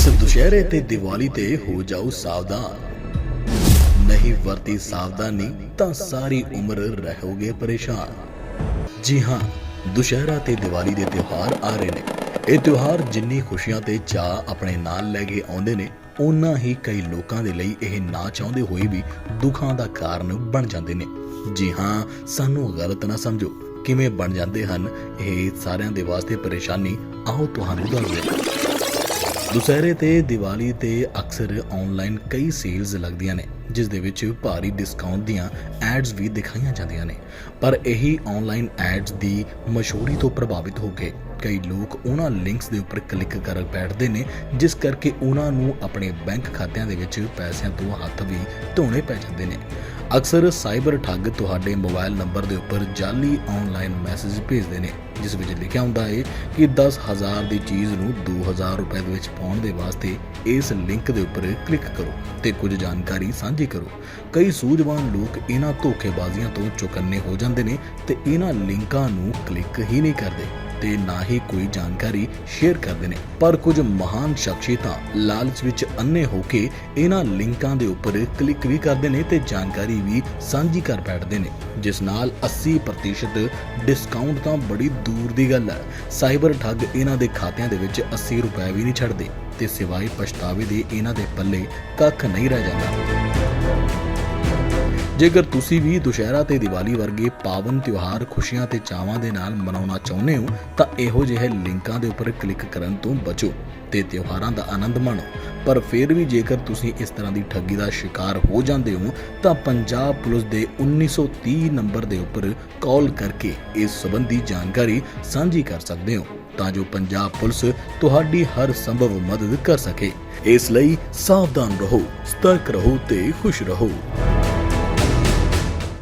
ਇਸ ਦੁਸ਼ਹਿਰੇ ਤੇ ਦੀਵਾਲੀ ਤੇ ਹੋ ਜਾਓ ਸਾਵਧਾਨ। ਨਹੀਂ ਵਰਤੀ ਸਾਵਧਾਨੀ ਤਾਂ ਸਾਰੀ ਉਮਰ ਰਹੋਗੇ ਪਰੇਸ਼ਾਨ। ਜੀ ਹਾਂ, ਦੁਸ਼ਹਿਰਾ ਤੇ ਦੀਵਾਲੀ ਦੇ ਤਿਉਹਾਰ ਆ ਰਹੇ ਨੇ। ਇਹ ਤਿਉਹਾਰ ਜਿੰਨੀ ਖੁਸ਼ੀਆਂ ਤੇ ਚਾਹ ਆਪਣੇ ਨਾਲ ਲੈ ਕੇ ਆਉਂਦੇ ਨੇ ਉਨਾ ਹੀ ਕਈ ਲੋਕਾਂ ਦੇ ਲਈ ਇਹ ਨਾ ਚਾਹੁੰਦੇ ਹੋਏ ਵੀ ਦੁੱਖਾਂ ਦਾ ਕਾਰਨ ਬਣ ਜਾਂਦੇ ਨੇ। ਜੀ ਹਾਂ, ਸਾਨੂੰ ਗਲਤ ਨਾ ਸਮਝੋ। ਕਿਵੇਂ ਬਣ ਜਾਂਦੇ ਹਨ, ਇਹ ਸਾਰਿਆਂ ਦੇ ਵਾਸਤੇ ਪਰੇਸ਼ਾਨੀ। ਆਓ ਤੁਹਾਨੂੰ ਦੱਸਦੇ। ਹਾਂ ਦੁਸਹਿਰੇ ਤੇ ਦੀਵਾਲੀ ਤੇ ਅਕਸਰ ਆਨਲਾਈਨ ਕਈ ਸੇਲਸ ਲੱਗਦੀਆਂ ਨੇ। ਜਿਸ ਦੇ ਵਿੱਚ ਭਾਰੀ ਡਿਸਕਾਊਂਟ ਦੀਆਂ ਐਡਸ ਵੀ ਦਿਖਾਈਆਂ ਜਾਂਦੀਆਂ ਨੇ। ਪਰ ਇਹੀ ਆਨਲਾਈਨ ਐਡਸ ਦੀ ਮਸ਼ਹੂਰੀ ਤੋਂ ਪ੍ਰਭਾਵਿਤ ਹੋ ਕੇ ਕਈ ਲੋਕ ਉਹਨਾਂ ਲਿੰਕਸ ਦੇ ਉੱਪਰ ਕਲਿੱਕ ਕਰ ਬੈਠਦੇ ਨੇ, ਜਿਸ ਕਰਕੇ ਉਹਨਾਂ ਨੂੰ ਆਪਣੇ ਬੈਂਕ ਖਾਤਿਆਂ ਦੇ ਵਿੱਚ ਪੈਸਿਆਂ ਤੋਂ ਹੱਥ ਵੀ ਧੋਣੇ ਪੈ ਜਾਂਦੇ ਨੇ। ਅਕਸਰ ਸਾਈਬਰ ਠੱਗ ਤੁਹਾਡੇ ਮੋਬਾਈਲ ਨੰਬਰ ਦੇ ਉੱਪਰ ਜਾਲੀ ਆਨਲਾਈਨ ਮੈਸੇਜ ਭੇਜਦੇ ਨੇ, ਜਿਸ ਵਿੱਚ ਲਿਖਿਆ ਹੁੰਦਾ ਹੈ ਕਿ 10000 ਦੀ ਚੀਜ਼ ਨੂੰ 2000 ਰੁਪਏ ਦੇ ਵਿੱਚ ਪਾਉਣ ਦੇ ਵਾਸਤੇ ਇਸ ਲਿੰਕ ਦੇ ਉੱਪਰ ਕਲਿੱਕ ਕਰੋ ਤੇ ਕੁਝ ਜਾਣਕਾਰੀ ਸਾਂਝੀ ਕਰੋ। ਕਈ ਸੂਝਵਾਨ ਲੋਕ ਇਹਨਾਂ ਧੋਖੇਬਾਜ਼ੀਆਂ ਤੋਂ ਚੁਕੰਨੇ ਹੋ ਜਾਂਦੇ ਨੇ ਤੇ ਇਹਨਾਂ ਲਿੰਕਾਂ ਨੂੰ ਕਲਿੱਕ ਹੀ ਨਹੀਂ ਕਰਦੇ ਤੇ ਨਾ ਹੀ ਕੋਈ ਜਾਣਕਾਰੀ ਸ਼ੇਅਰ ਕਰਦੇ ਨੇ। ਪਰ ਕੁਝ ਮਹਾਨ ਸ਼ਖਸੀਅਤਾਂ ਲਾਲਚ ਵਿੱਚ ਅੰਨੇ ਹੋ ਕੇ ਇਹਨਾਂ ਲਿੰਕਾਂ ਦੇ ਉੱਪਰ ਕਲਿੱਕ ਵੀ ਕਰਦੇ ਨੇ ਤੇ ਜਾਣਕਾਰੀ ਵੀ ਸਾਂਝੀ ਕਰ ਬੈਠਦੇ ਨੇ। ਜਿਸ ਨਾਲ 80% ਡਿਸਕਾਊਂਟ ਤਾਂ ਬੜੀ ਦੂਰ ਦੀ ਗੱਲ ਹੈ। ਸਾਈਬਰ ਠੱਗ ਇਹਨਾਂ ਦੇ ਖਾਤਿਆਂ ਦੇ ਵਿੱਚ 80 ਰੁਪਏ ਵੀ ਨਹੀਂ ਛੱਡਦੇ ਤੇ ਸਿਵਾਏ ਪਛਤਾਵੇ ਦੇ ਇਹਨਾਂ ਦੇ ਪੱਲੇ ਕੱਖ ਨਹੀਂ ਰਹਿ ਜਾਂਦਾ। Thank you. ਜੇਕਰ ਤੁਸੀਂ ਵੀ ਦੁਸ਼ਹਿਰਾ ਤੇ ਦੀਵਾਲੀ ਵਰਗੇ ਪਾਵਨ ਤਿਉਹਾਰ ਖੁਸ਼ੀਆਂ ਤੇ ਚਾਵਾਂ ਦੇ ਨਾਲ ਮਨਾਉਣਾ ਚਾਹੁੰਦੇ ਹੋ, ਤਾਂ ਇਹੋ ਜਿਹੇ ਲਿੰਕਾਂ ਦੇ ਉੱਪਰ ਕਲਿੱਕ ਕਰਨ ਤੋਂ ਬਚੋ ਤੇ ਤਿਉਹਾਰਾਂ ਦਾ ਆਨੰਦ ਮਾਣੋ। ਪਰ ਫਿਰ ਵੀ ਜੇਕਰ ਤੁਸੀਂ ਇਸ ਤਰ੍ਹਾਂ ਦੀ ਠੱਗੀ ਦਾ ਸ਼ਿਕਾਰ ਹੋ ਜਾਂਦੇ ਹੋ, ਤਾਂ ਪੰਜਾਬ ਪੁਲਿਸ ਦੇ 1930 ਨੰਬਰ ਦੇ ਉੱਪਰ ਕਾਲ ਕਰਕੇ ਇਸ ਸੰਬੰਧੀ ਜਾਣਕਾਰੀ ਸਾਂਝੀ ਕਰ ਸਕਦੇ ਹੋ, ਤਾਂ ਜੋ ਪੰਜਾਬ ਪੁਲਿਸ ਤੁਹਾਡੀ ਹਰ ਸੰਭਵ ਮਦਦ ਕਰ ਸਕੇ। ਇਸ ਲਈ ਸਾਵਧਾਨ ਰਹੋ, ਸਤਰਕ ਰਹੋ ਤੇ ਖੁਸ਼ ਰਹੋ।